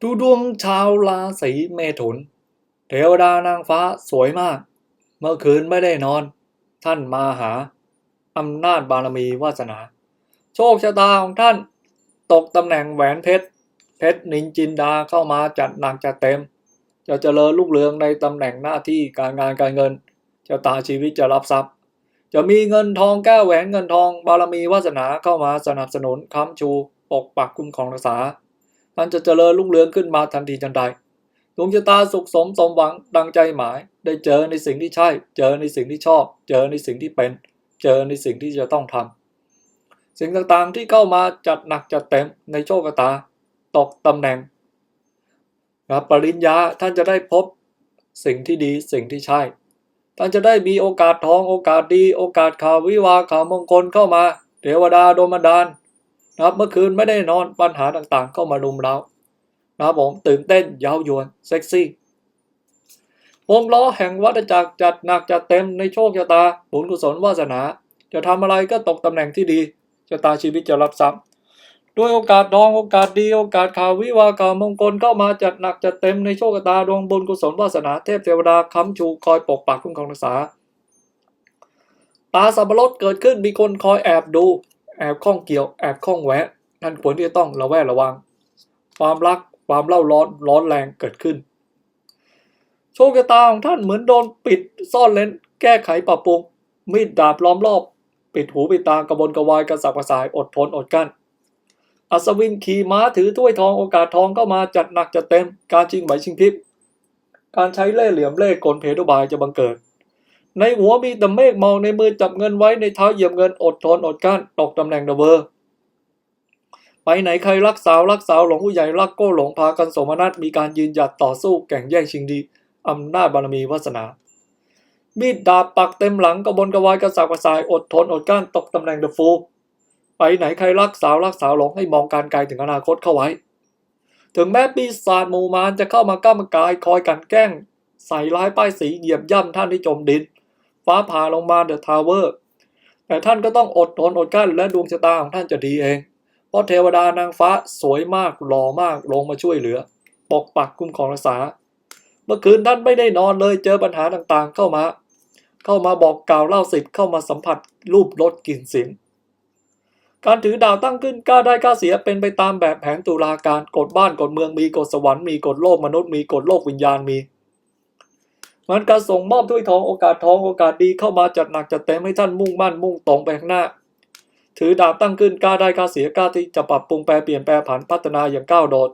ดูดวงชาวราศีเมถุน เทวดานางฟ้าสวยมาก เมื่อคืนไม่ได้นอน ท่านมาหาอำนาจบารมีวาสนา โชคชะตาของท่าน ตกตำแหน่งแหวนเพชร เพชรนินจินดาเข้ามาจัดหนักจัดเต็ม จะเจริญลูกเรืองในตำแหน่งหน้าที่การงานการเงินชะตาชีวิตจะรับทรัพย์ จะมีเงินทองแก้วแหวนเงินทองบารมีวาสนาเข้ามาสนับสนุนค้ำชู ปกปักคุ้มครองรักษา ท่านจะเจริญรุ่งเรืองขึ้นมาทันทีทันใดดวงชะตาสุขสมสมหวังดังใจหมาย ได้เจอในสิ่งที่ใช่ เจอในสิ่งที่ชอบ เจอในสิ่งที่เป็น เจอในสิ่งที่จะต้องทำสิ่งต่างๆที่เข้ามาจัดหนักจัดเต็มในโชคชะตา ตกตำแหน่งนะปริญญาท่านจะได้พบสิ่งที่ดีสิ่งที่ใช่ ท่านจะได้มีโอกาสทองโอกาสดี โอกาสข่าววิวาข่าวมงคลเข้ามา เทวดาโดนบันดาล นะครับเมื่อคืนไม่ได้นอนปัญหาต่างๆเข้ามารุมเรานะครับผมตื่นเต้นย้ายวนเซ็กซี่วงล้อแห่งวัฏจักรจัดหนักจัดเต็มในโชคชะตาบุญกุศลวาสนา จะทำอะไรก็ตกตำแหน่งที่ดีชะตาชีวิตจะรับทรัพย์ด้วยโอกาสทองโอกาสดีโอกาสข่าววิวาห์ข่าวมงคลเข้ามาจัดหนักจัดเต็มในโชคชะตาดวงบุญกุศลวาสนาเทพเทวดาค้ำชูคอยปกปักคุ้มครองรักษาตาสับปะรดเกิดขึ้นมีคนคอยแอบดู แอบข้องเกี่ยวแอบข้องแวะ นั่นควรที่จะต้องระแวดระวัง ความรักความเล่าร้อนร้อนแรงเกิดขึ้น โชคชะตาของท่านเหมือนโดนปิดซ่อนเลนแก้ไขปรับปรุงมีดดาบล้อมรอบ ปิดหูปิดตากระบนกระวายกระสับกระส่ายอดทนอดกั้นอัศวินขี่ม้าถือถ้วยทองโอกาสทองเข้ามาจัดหนักจัดเต็มการชิงไหวชิงพริบการใช้เล่ห์เหลี่ยมเล่ห์กลเพทุบายจะบังเกิด ในหัวมีแต่เมฆมองในมือจับเงินไว้ในเท้าเหยียบเงินอดทนอดกั้นตกตำแหน่งเดอะเวอร์ไปไหนใครรักสาวรักสาวหลงผู้ใหญ่รักโก้หลงพากันสมนัตมีการยืนหยัดต่อสู้แข่งแย่งชิงดีอำนาจบารมีวาสนามีดดาบปักเต็มหลังกระบนกระวายกระสับกระสายอดทนอดกั้นตกตำแหน่งเดอะฟูลไปไหนใครรักสาวรักสาวหลงให้มองการไกลถึงอนาคตเข้าไว้ ถึงแม้ปีศาจมูมารจะเข้ามาก้ามกายคอยกันแกล้ง ใส่ร้ายป้ายสีเหยียบย่ำท่านที่จมดิน ฟ้าผ่าลงมาเดอะทาวเวอร์แต่ท่านก็ต้องอดทนอดกลั้นและดวงชะตาของท่านจะดีเอง เพราะเทวดานางฟ้าสวยมากหล่อมากลงมาช่วยเหลือ ปกปักคุ้มครองรักษา เมื่อคืนท่านไม่ได้นอนเลยเจอปัญหาต่างๆ เข้ามา เข้ามาบอกกล่าวเล่าสิทธิ์เข้ามาสัมผัสรูปรสกลิ่นเสียงการถือดาวตั้งขึ้นกล้าได้กล้าเสียเป็นไปตามแบบแผนตุลาการกฎบ้านกฎเมืองมีกฎสวรรค์มีกฎโลกมนุษย์มีกฎโลกวิญญาณมี มันการส่งมอบถ้วยทองโอกาสทองโอกาสดีเข้ามาจัดหนักจัดเต็มให้ท่านมุ่งมั่นมุ่งตรงไปข้างหน้า ถือดาบตั้งขึ้นกล้าได้กล้าเสียกล้าที่จะปรับปรุงแปลเปลี่ยนแปลผันพัฒนาอย่างก้าวโดด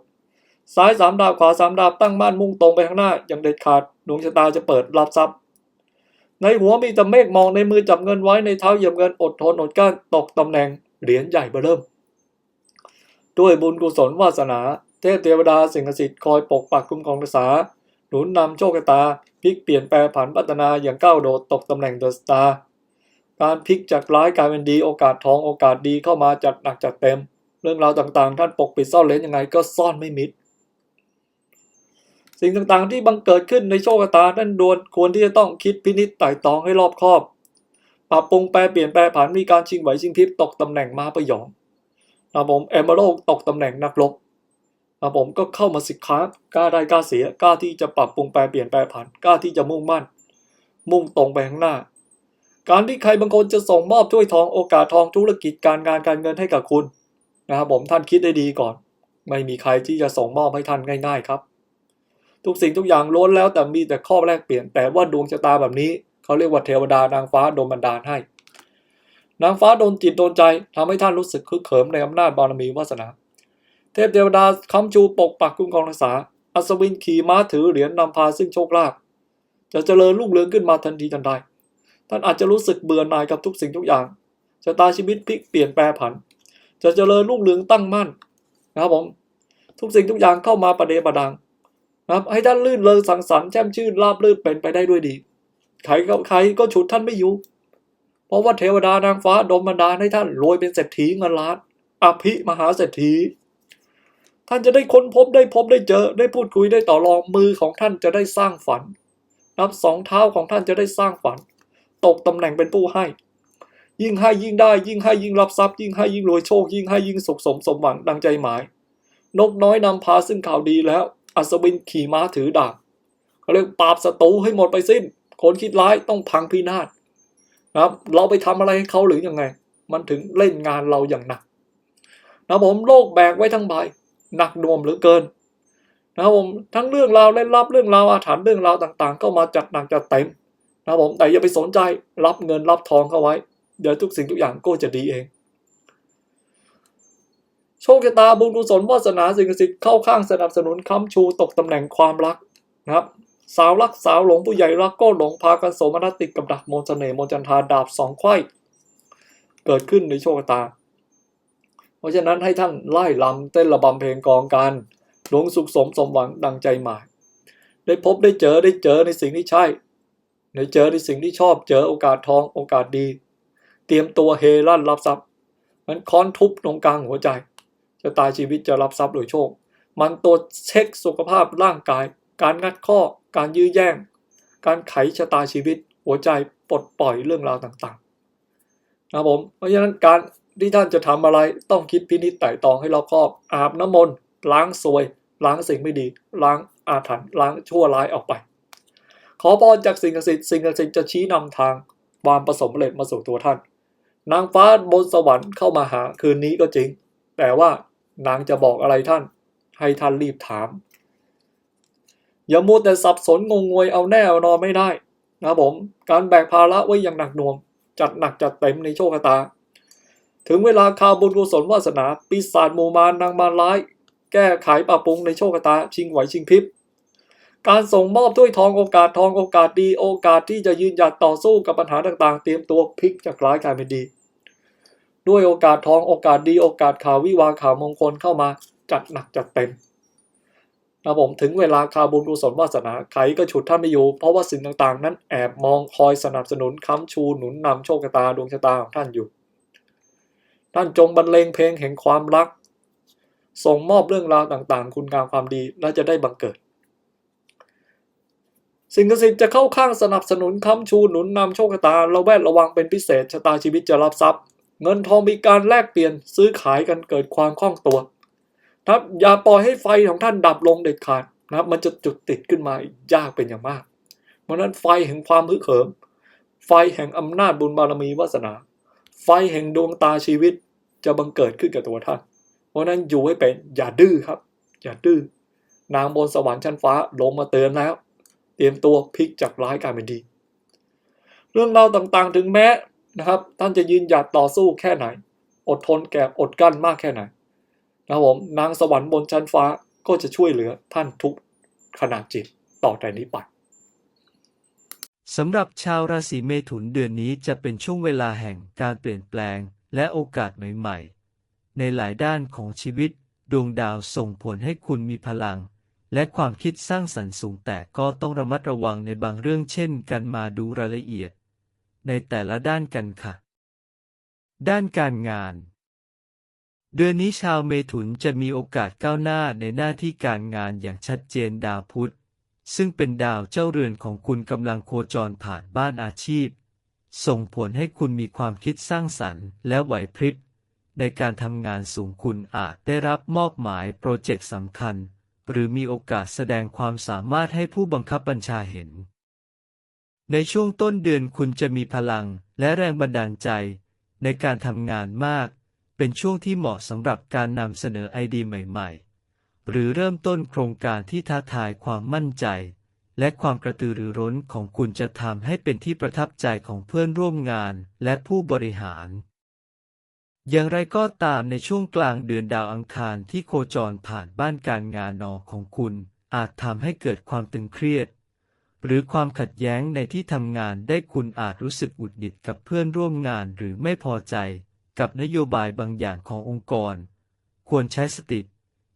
ซ้ายสามดาบขวาสามดาบตั้งมั่นมุ่งตรงไปข้างหน้า อย่างเด็ดขาดดวงชะตาจะเปิดรับทรัพย์ ในหัวมีแต่เมฆมองในมือจับเงินไว้ในเท้าเหยียบเงินอดทนอดกลั้นตกตำแหน่งเหรียญใหญ่เบ้อเริ่ม ด้วยบุญกุศลวาสนา เทพเทวดาสิ่งศักดิ์สิทธิ์คอยปกปักคุ้มครองรักษาหนุนนำโชคชะตา พลิกเปลี่ยนแปลผันพัฒนาอย่างก้าวโดดตกตำแหน่งเดอะสตาร์การพลิกจากร้ายกลายเป็นดีโอกาสทองโอกาสดีเข้ามาจัดหนักจัดเต็ม เรื่องราวต่างๆ ท่านปกปิดซ่อนเร้นยังไงก็ซ่อนไม่มิด สิ่งต่างๆที่บังเกิดขึ้นในโชคตาท่านดวนควรที่จะต้องคิดพินิจไต่ตองให้รอบคอบปรับปรุงแปลเปลี่ยนแปลผันมีการชิงไหวชิงพริบตกตำแหน่งมาประยองนะผมเอมเบโรตกตำแหน่งนักรบ นะผมก็เข้ามาสิค้ากล้าได้กล้าเสียกล้าที่จะปรับปรุงแปลเปลี่ยนแปลผันกล้าที่จะมุ่งมั่น มุ่งตรงไปข้างหน้า การที่ใครบางคนจะส่งมอบถ้วยทองโอกาสทองธุรกิจการงานการเงินให้กับคุณนะครับผมท่านคิดได้ดีก่อน ไม่มีใครที่จะส่งมอบให้ท่านง่าย ๆ ครับ ทุกสิ่งทุกอย่างล้วนแล้วแต่มีแต่ข้อแรกเปลี่ยนแต่ว่าดวงชะตาแบบนี้เขาเรียกว่าเทวดานางฟ้าโดนบันดาลให้ นางฟ้าโดนจิตโดนใจทำให้ท่านรู้สึกคึกเขิมในอำนาจบารมีวาสนา เทพเทวดาค้ำชูปกปักคุ้มครองรักษา อัศวินขี่ม้าถือเหรียญนำพาซึ่งโชคลาภจะเจริญรุ่งเรืองขึ้นมาทันทีทันใด ท่านอาจจะรู้สึกเบื่อหน่ายกับทุกสิ่งทุกอย่างชะตาชีวิตพลิกเปลี่ยนแปรผัน จะเจริญรุ่งเรืองตั้งมั่นนะครับผม ทุกสิ่งทุกอย่างเข้ามาประเดประดังนะครับ ให้ท่านลื่นเลงสังสรรค์แช่มชื่นราบรื่นเป็นไปได้ด้วยดี ใครก็ใครก็ฉุดท่านไม่อยู่ เพราะว่าเทวดานางฟ้าดมบันดาลให้ท่านรวยเป็นเศรษฐีเงินล้าน อภิมหาเศรษฐี ท่านจะได้ค้นพบได้พบได้เจอ ได้พูดคุยได้ต่อรองมือของท่านจะได้สร้างฝันนับสองเท้าของท่านจะได้สร้างฝัน ตกตำแหน่งเป็นผู้ให้ ยิ่งให้ยิ่งได้ ยิ่งให้ยิ่งรับทรัพย์ ยิ่งให้ยิ่งรวยโชค ยิ่งให้ยิ่งสุขสมสมหวังดังใจหมาย นกน้อยนำพาซึ่งข่าวดีแล้ว อัศวินขี่ม้าถือดาบเขาเรียกปราบศัตรูให้หมดไปสิ้น คนคิดร้ายต้องพังพินาศนะครับเราไปทำอะไรให้เขาหรือยังไง มันถึงเล่นงานเราอย่างหนักนะผมโลกแบกไว้ทั้งใบ หนักหน่วงเหลือเกินนะครับผมทั้งเรื่องราวเล่นลับเรื่องราวอาถรรพ์เรื่องราวต่างๆ ก็มาจัดหนักจัดเต็มนะครับผมแต่อย่าไปสนใจรับเงินรับทองเข้าไว้ เดี๋ยวทุกสิ่งทุกอย่างก็จะดีเอง โชคชะตาบุญกุศลวาสนาสิ่งศักดิ์สิทธิ์เข้าข้างสนับสนุนค้ำชูตกตำแหน่งความรักนะครับสาวรักสาวหลงผู้ใหญ่รักก็หลงพากันโสมนัสติดกับดักมนเสน่ห์มนจันทาดาบสองไขว้เกิดขึ้นในโชคชะตา เพราะฉะนั้นให้ท่านไล่ลำเต้นระบำเพลงกองกันหลงสุขสมสมหวังดังใจหมาย ได้พบได้เจอได้เจอในสิ่งที่ใช่ได้เจอในสิ่งที่ชอบเจอโอกาสทองโอกาสดี เตรียมตัวเฮลั่นรับทรัพย์ มันค้อนทุบตรงกลางหัวใจชะตายชีวิตจะรับทรัพย์โดยโชค มันตัวจเช็คสุขภาพร่างกาย การงัดข้อ การยื้อแย่ง การไขชะตาชีวิต หัวใจปลดปล่อยเรื่องราวต่างๆนะผมเพราะฉะนั้นการ ที่ท่านจะทำอะไรต้องคิดพินิจไต่ตองให้รอบคอบ อาบน้ำมนต์ล้างซวย ล้างสิ่งไม่ดี ล้างอาถรรพ์ล้างชั่วร้ายออกไป ขอพรจากสิ่งศักดิ์สิทธิ์สิ่งศักดิ์สิทธิ์จะชี้นำทางความประสบผลสำเร็จมาสู่ตัวท่าน นางฟ้าบนสวรรค์เข้ามาหาคืนนี้ก็จริง แต่ว่านางจะบอกอะไรท่าน ให้ท่านรีบถาม อย่ามัวแต่สับสนงงงวยเอาแน่เอานอนไม่ได้นะผม การแบกภาระไว้อย่างหนักหน่วง จัดหนักจัดเต็มในโชคชะตา ถึงเวลาคาวบุญกุศลวาสนา ปีศาจมูมารนางมารร้าย แก้ไขปรับปรุงในโชคชะตาชิงไหวชิงพริบการส่งมอบถ้วยทองโอกาสทองโอกาสดีโอกาสที่จะยืนหยัดต่อสู้กับปัญหาต่างๆ เตรียมตัวพลิกจากร้ายกลายเป็นดี ด้วยโอกาสทองโอกาสดีโอกาสข่าววิวาข่าวมงคลเข้ามาจัดหนักจัดเต็มนะผมถึงเวลาคาบุญกุศลวาสนาใครก็ฉุดท่านไม่อยู่ เพราะว่าสิ่งต่างๆ นั้นแอบมองคอยสนับสนุนค้ำชูหนุนนำโชคชะตาดวงชะตาของท่านอยู่ ท่านจงบรรเลงเพลงแห่งความรัก ส่งมอบเรื่องราวต่างๆ คุณงามความดีและจะได้บังเกิด สิ่งศักดิ์สิทธิ์จะเข้าข้างสนับสนุนค้ำชูหนุนนำโชคชะตาเระแวดระวังเป็นพิเศษชะตาชีวิตจะรับทรัพย์ เงินทองมีการแลกเปลี่ยนซื้อขายกันเกิดความคล่องตัวนะครับอย่าปล่อยให้ไฟของท่านดับลงเด็ดขาดนะครับ มันจะจุดติดขึ้นมายากเป็นอย่างมาก เพราะนั้นไฟแห่งความฮึกเหิม ไฟแห่งอำนาจบุญบารมีวาสนา ไฟแห่งดวงตาชีวิตจะบังเกิดขึ้นกับตัวท่าน เพราะนั้นอยู่ให้เป็นอย่าดื้อครับ อย่าดื้อนางบนสวรรค์ชั้นฟ้าลงมาเตือนแล้ว เตรียมตัวพลิกจากร้ายกลายเป็นดี เรื่องราวต่างๆถึงแม้นะครับ ท่านจะยืนหยัดต่อสู้แค่ไหน อดทนแก่อดกั้นมากแค่ไหนนะครับผมนางสวรรค์บนชั้นฟ้าก็จะช่วยเหลือท่านทุกขนาดจิตต่อแต่นี้ไป สำหรับชาวราศีเมถุนเดือนนี้จะเป็นช่วงเวลาแห่งการเปลี่ยนแปลงและโอกาสใหม่ๆ ในหลายด้านของชีวิต ดวงดาวส่งผลให้คุณมีพลัง และความคิดสร้างสรรค์สูงแต่ก็ต้องระมัดระวังในบางเรื่องเช่นการมาดูรายละเอียด ในแต่ละด้านกันค่ะ ด้านการงาน เดือนนี้ชาวเมถุนจะมีโอกาสก้าวหน้าในหน้าที่การงานอย่างชัดเจนดาวพุธ ซึ่งเป็นดาวเจ้าเรือนของคุณกำลังโคจรผ่านบ้านอาชีพ ส่งผลให้คุณมีความคิดสร้างสรรค์และไหวพริบในการทำงานสูงคุณอาจได้รับมอบหมายโปรเจกต์สำคัญ หรือมีโอกาสแสดงความสามารถให้ผู้บังคับบัญชาเห็น ในช่วงต้นเดือนคุณจะมีพลังและแรงบันดาลใจ ในการทำงานมาก เป็นช่วงที่เหมาะสำหรับการนำเสนอไอเดียใหม่ ๆ หรือเริ่มต้นโครงการที่ท้าทายความมั่นใจ และความกระตือรือร้นของคุณจะทำให้เป็นที่ประทับใจของเพื่อนร่วมงานและผู้บริหาร อย่างไรก็ตามในช่วงกลางเดือนดาวอังคารที่โคจรผ่านบ้านการงานนอของคุณ อาจทำให้เกิดความตึงเครียด หรือความขัดแย้งในที่ทำงานได้คุณอาจรู้สึกอุดหงิดกับเพื่อนร่วมงานหรือไม่พอใจ กับนโยบายบางอย่างขององค์กร ควรใช้สติ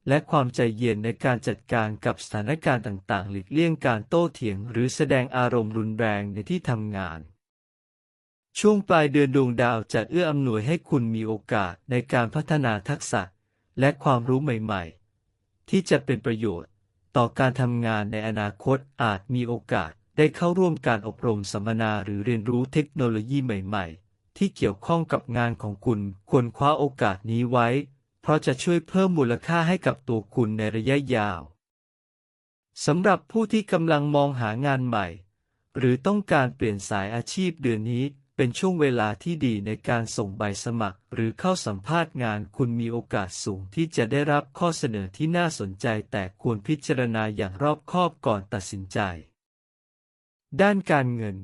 และความใจเย็นในการจัดการกับสถานการณ์ต่างๆ หลีกเลี่ยงการโต้เถียง หรือแสดงอารมณ์รุนแรงในที่ทำงาน ช่วงปลายเดือนดวงดาวจะเอื้ออำนวยให้คุณมีโอกาสในการพัฒนาทักษะ และความรู้ใหม่ๆ ที่จะเป็นประโยชน์ ต่อการทำงานในอนาคตอาจมีโอกาสได้เข้าร่วมการอบรมสัมมนาหรือเรียนรู้เทคโนโลยีใหม่ ๆ ที่เกี่ยวข้องกับงานของคุณควรคว้าโอกาสนี้ไว้ เพราะจะช่วยเพิ่มมูลค่าให้กับตัวคุณในระยะยาวสำหรับผู้ที่กำลังมองหางานใหม่ หรือต้องการเปลี่ยนสายอาชีพเดือนนี้เป็นช่วงเวลาที่ดีในการส่งใบสมัคร หรือเข้าสัมภาษณ์งานคุณมีโอกาสสูงที่จะได้รับข้อเสนอที่น่าสนใจแต่ควรพิจารณาอย่างรอบคอบก่อนตัดสินใจ ด้านการเงิน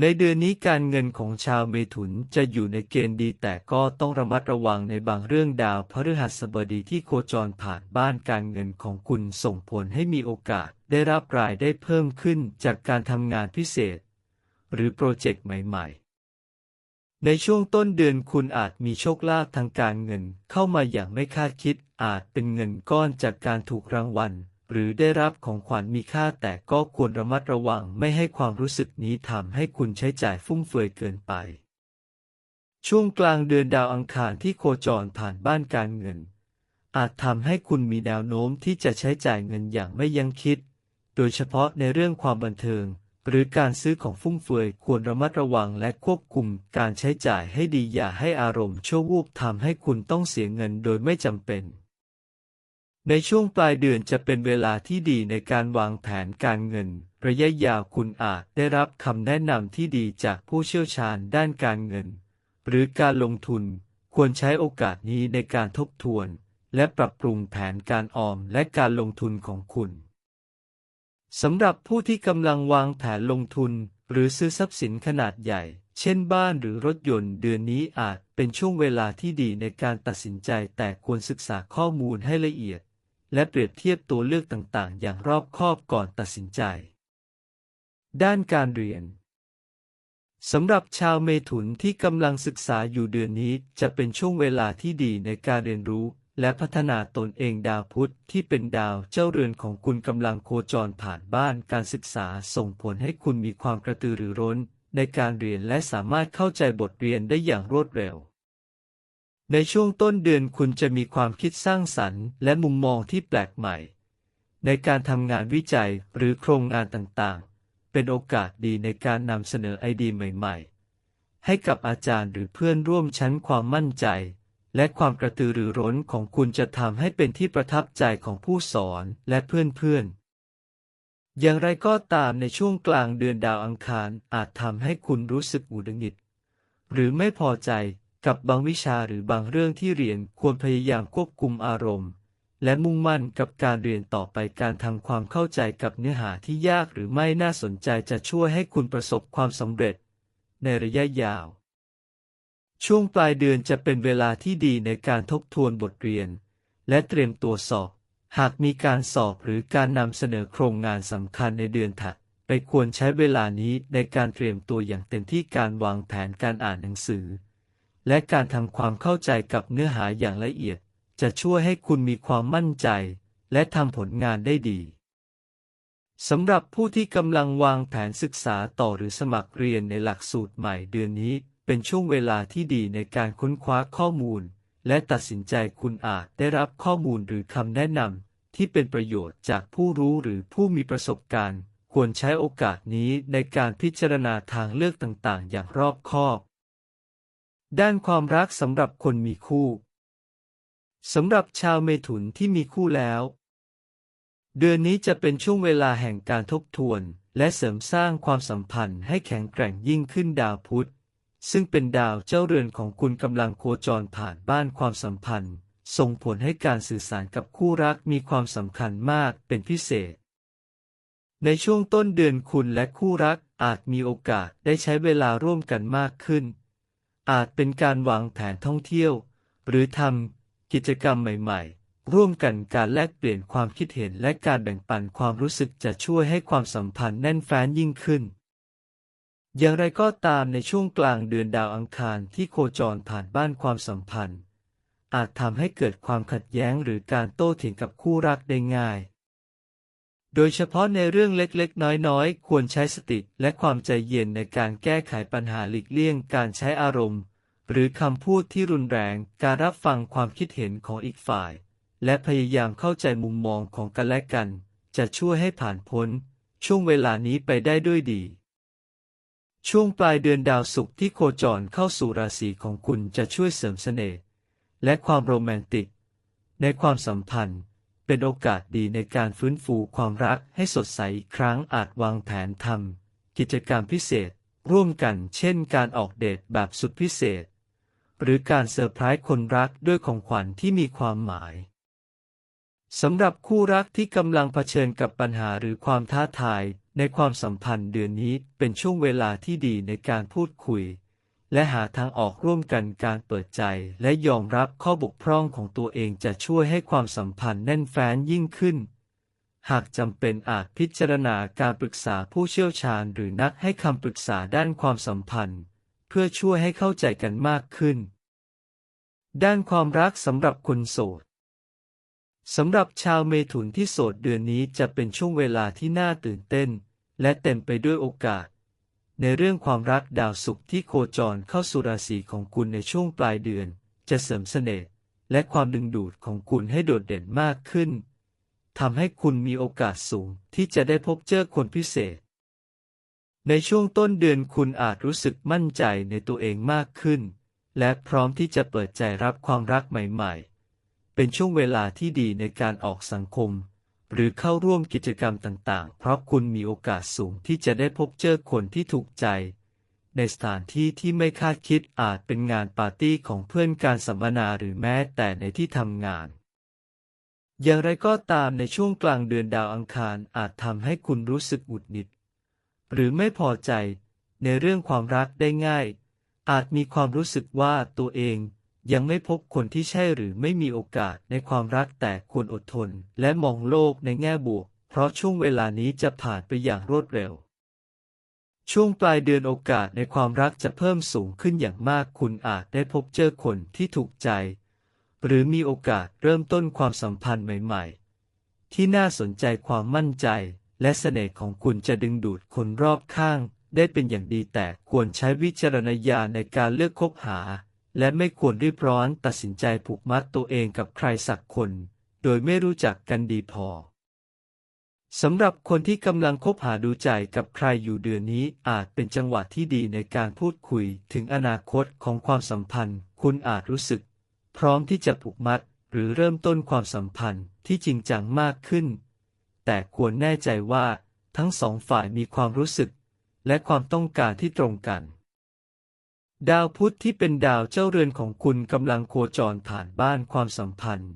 ในเดือนนี้การเงินของชาวเมถุนจะอยู่ในเกณฑ์ดีแต่ก็ต้องระมัดระวังในบางเรื่องดาวพฤหัสบดีที่โคจรผ่านบ้านการเงินของคุณส่งผลให้มีโอกาสได้รับรายได้เพิ่มขึ้นจากการทำงานพิเศษ หรือโปรเจกต์ใหม่ๆ ในช่วงต้นเดือนคุณอาจมีโชคลาภทางการเงินเข้ามาอย่างไม่คาดคิดอาจเป็นเงินก้อนจากการถูกรางวัล หรือได้รับของขวัญมีค่าแต่ก็ควรระมัดระวังไม่ให้ความรู้สึกนี้ทำให้คุณใช้จ่ายฟุ่มเฟือยเกินไป ช่วงกลางเดือนดาวอังคารที่โคจรผ่านบ้านการเงิน อาจทำให้คุณมีแนวโน้มที่จะใช้จ่ายเงินอย่างไม่ยั้งคิด โดยเฉพาะในเรื่องความบันเทิง หรือการซื้อของฟุ่มเฟือยควรระมัดระวังและควบคุมการใช้จ่ายให้ดีอย่าให้อารมณ์ชั่ววูบทำให้คุณต้องเสียเงินโดยไม่จำเป็น ในช่วงปลายเดือนจะเป็นเวลาที่ดีในการวางแผนการเงิน ระยะยาวคุณอาจได้รับคำแนะนำที่ดีจากผู้เชี่ยวชาญด้านการเงิน หรือการลงทุน ควรใช้โอกาสนี้ในการทบทวน และปรับปรุงแผนการออมและการลงทุนของคุณสำหรับผู้ที่กำลังวางแผนลงทุน หรือซื้อทรัพย์สินขนาดใหญ่ เช่นบ้านหรือรถยนต์เดือนนี้อาจเป็นช่วงเวลาที่ดีในการตัดสินใจแต่ควรศึกษาข้อมูลให้ละเอียด และเปรียบเทียบตัวเลือกต่าง ๆ อย่างรอบคอบก่อนตัดสินใจ ด้านการเรียนสำหรับชาวเมถุนที่กำลังศึกษาอยู่เดือนนี้จะเป็นช่วงเวลาที่ดีในการเรียนรู้ และพัฒนาตนเองดาวพุธที่เป็นดาวเจ้าเรือนของคุณกำลังโคจรผ่านบ้านการศึกษาส่งผลให้คุณมีความกระตือรือร้น ในการเรียนและสามารถเข้าใจบทเรียนได้อย่างรวดเร็ว ในช่วงต้นเดือนคุณจะมีความคิดสร้างสรรค์ และมุมมองที่แปลกใหม่ ในการทำงานวิจัยหรือโครงงานต่างๆ เป็นโอกาสดีในการนำเสนอไอเดียใหม่ ๆ ให้กับอาจารย์หรือเพื่อนร่วมชั้นความมั่นใจ และความกระตือรือร้นของคุณจะทำให้เป็นที่ประทับใจของผู้สอนและเพื่อนๆอย่างไรก็ตามในช่วงกลางเดือนดาวอังคารอาจทำให้คุณรู้สึกหงุดหงิด หรือไม่พอใจ กับบางวิชาหรือบางเรื่องที่เรียนควรพยายามควบคุมอารมณ์ และมุ่งมั่นกับการเรียนต่อไปการทำความเข้าใจกับเนื้อหาที่ยากหรือไม่น่าสนใจจะช่วยให้คุณประสบความสำเร็จ ในระยะยาว ช่วงปลายเดือนจะเป็นเวลาที่ดีในการทบทวนบทเรียน และเตรียมตัวสอบ หากมีการสอบหรือการนำเสนอโครงงานสำคัญในเดือนถัดไปควรใช้เวลานี้ในการเตรียมตัวอย่างเต็มที่การวางแผนการอ่านหนังสือ และการทำความเข้าใจกับเนื้อหาอย่างละเอียด จะช่วยให้คุณมีความมั่นใจ และทำผลงานได้ดีสำหรับผู้ที่กำลังวางแผนศึกษาต่อหรือสมัครเรียนในหลักสูตรใหม่เดือนนี้ เป็นช่วงเวลาที่ดีในการค้นคว้าข้อมูล และตัดสินใจคุณอาจได้รับข้อมูลหรือคำแนะนำที่เป็นประโยชน์จากผู้รู้หรือผู้มีประสบการณ์ ควรใช้โอกาสนี้ในการพิจารณาทางเลือกต่างๆ อย่างรอบคอบ ด้านความรักสำหรับคนมีคู่สำหรับชาวเมถุนที่มีคู่แล้ว เดือนนี้จะเป็นช่วงเวลาแห่งการทบทวน และเสริมสร้างความสัมพันธ์ให้แข็งแกร่งยิ่งขึ้นดาวพุธ ซึ่งเป็นดาวเจ้าเรือนของคุณกำลังโคจรผ่านบ้านความสัมพันธ์ ส่งผลให้การสื่อสารกับคู่รักมีความสำคัญมากเป็นพิเศษ ในช่วงต้นเดือนคุณและคู่รักอาจมีโอกาสได้ใช้เวลาร่วมกันมากขึ้น อาจเป็นการวางแผนท่องเที่ยว หรือทำกิจกรรมใหม่ๆ ร่วมกันการแลกเปลี่ยนความคิดเห็นและการแบ่งปันความรู้สึกจะช่วยให้ความสัมพันธ์แน่นแฟ้นยิ่งขึ้น อย่างไรก็ตามในช่วงกลางเดือนดาวอังคารที่โคจรผ่านบ้านความสัมพันธ์ อาจทำให้เกิดความขัดแย้งหรือการโต้เถียงกับคู่รักได้ง่าย โดยเฉพาะในเรื่องเล็กๆ น้อยๆ ควรใช้สติและความใจเย็นในการแก้ไขปัญหาหลีกเลี่ยงการใช้อารมณ์ หรือคำพูดที่รุนแรง การรับฟังความคิดเห็นของอีกฝ่าย และพยายามเข้าใจมุมมองของกันและกัน จะช่วยให้ผ่านพ้น ช่วงเวลานี้ไปได้ด้วยดี ช่วงปลายเดือนดาวศุกร์ที่โคจรเข้าสู่ราศีของคุณจะช่วยเสริมเสน่ห์และความโรแมนติก ในความสัมพันธ์ เป็นโอกาสดีในการฟื้นฟูความรักให้สดใสอีกครั้งอาจวางแผนทำกิจกรรมพิเศษ ร่วมกันเช่นการออกเดทแบบสุดพิเศษ หรือการเซอร์ไพรส์คนรักด้วยของขวัญที่มีความหมายสำหรับคู่รักที่กำลังเผชิญกับปัญหาหรือความท้าทายในความสัมพันธ์เดือนนี้เป็นช่วงเวลาที่ดีในการพูดคุย และหาทางออกร่วมกันการเปิดใจ และยอมรับข้อบกพร่องของตัวเองจะช่วยให้ความสัมพันธ์แน่นแฟ้นยิ่งขึ้น หากจำเป็นอาจพิจารณาการปรึกษาผู้เชี่ยวชาญหรือนักให้คำปรึกษาด้านความสัมพันธ์ เพื่อช่วยให้เข้าใจกันมากขึ้น ด้านความรักสำหรับคนโสดสำหรับชาวเมถุนที่โสดเดือนนี้จะเป็นช่วงเวลาที่น่าตื่นเต้น และเต็มไปด้วยโอกาส ในเรื่องความรักดาวศุกร์ที่โคจรเข้าสู่ราศีของคุณในช่วงปลายเดือน จะเสริมเสน่ห์และความดึงดูดของคุณให้โดดเด่นมากขึ้นทำให้คุณมีโอกาสสูงที่จะได้พบเจอคนพิเศษ ในช่วงต้นเดือนคุณอาจรู้สึกมั่นใจในตัวเองมากขึ้น และพร้อมที่จะเปิดใจรับความรักใหม่ ๆ เป็นช่วงเวลาที่ดีในการออกสังคม หรือเข้าร่วมกิจกรรมต่างๆ เพราะคุณมีโอกาสสูงที่จะได้พบเจอคนที่ถูกใจ ในสถานที่ที่ไม่คาดคิดอาจเป็นงานปาร์ตี้ของเพื่อนการสัมมนาหรือแม้แต่ในที่ทำงาน อย่างไรก็ตามในช่วงกลางเดือนดาวอังคารอาจทำให้คุณรู้สึกหงุดหงิด หรือไม่พอใจ ในเรื่องความรักได้ง่าย อาจมีความรู้สึกว่าตัวเอง ยังไม่พบคนที่ใช่หรือไม่มีโอกาสในความรักแต่ควรอดทน และมองโลกในแง่บวก เพราะช่วงเวลานี้จะผ่านไปอย่างรวดเร็ว ช่วงปลายเดือนโอกาสในความรักจะเพิ่มสูงขึ้นอย่างมากคุณอาจได้พบเจอคนที่ถูกใจ หรือมีโอกาสเริ่มต้นความสัมพันธ์ใหม่ ๆ ที่น่าสนใจความมั่นใจ และเสน่ห์ของคุณจะดึงดูดคนรอบข้าง ได้เป็นอย่างดีแต่ควรใช้วิจารณญาณในการเลือกคบหา และไม่ควรรีบร้อนตัดสินใจผูกมัดตัวเองกับใครสักคน โดยไม่รู้จักกันดีพอสำหรับคนที่กำลังคบหาดูใจกับใครอยู่เดือนนี้อาจเป็นจังหวะที่ดีในการพูดคุยถึงอนาคตของความสัมพันธ์ คุณอาจรู้สึก พร้อมที่จะผูกมัดหรือเริ่มต้นความสัมพันธ์ที่จริงจังมากขึ้น แต่ควรแน่ใจว่าทั้งสองฝ่ายมีความรู้สึก และความต้องการที่ตรงกัน ดาวพุธที่เป็นดาวเจ้าเรือนของคุณกำลังโคจรผ่านบ้านความสัมพันธ์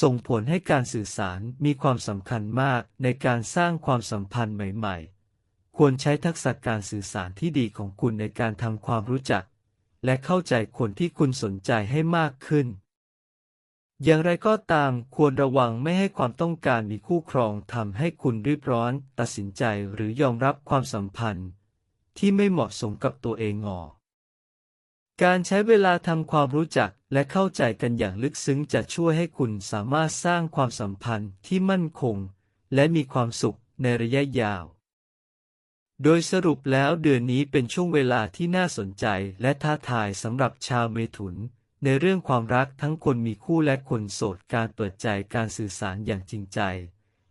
ส่งผลให้การสื่อสารมีความสำคัญมากในการสร้างความสัมพันธ์ใหม่ๆ ควรใช้ทักษะการสื่อสารที่ดีของคุณในการทำความรู้จัก และเข้าใจคนที่คุณสนใจให้มากขึ้น อย่างไรก็ตามควรระวังไม่ให้ความต้องการมีคู่ครองทำให้คุณรีบร้อน ตัดสินใจหรือยอมรับความสัมพันธ์ ที่ไม่เหมาะสมกับตัวเองงอ การใช้เวลาทำความรู้จักและเข้าใจกันอย่างลึกซึ้งจะช่วยให้คุณสามารถสร้างความสัมพันธ์ที่มั่นคง และมีความสุขในระยะยาว โดยสรุปแล้วเดือนนี้เป็นช่วงเวลาที่น่าสนใจและท้าทายสำหรับชาวเมถุน ในเรื่องความรักทั้งคนมีคู่และคนโสดการเปิดใจการสื่อสารอย่างจริงใจ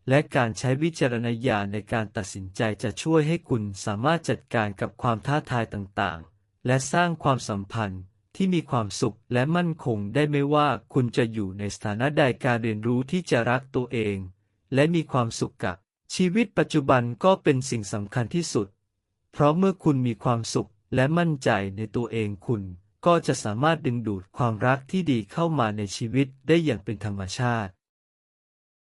และการใช้วิจารณญาณในการตัดสินใจจะช่วยให้คุณสามารถจัดการกับความท้าทายต่าง และสร้างความสัมพันธ์ที่มีความสุขและมั่นคงได้ไม่ว่าคุณจะอยู่ในสถานะใดการเรียนรู้ที่จะรักตัวเอง และมีความสุขกับ ชีวิตปัจจุบันก็เป็นสิ่งสำคัญที่สุด เพราะเมื่อคุณมีความสุขและมั่นใจในตัวเองคุณ ก็จะสามารถดึงดูดความรักที่ดีเข้ามาในชีวิตได้อย่างเป็นธรรมชาติ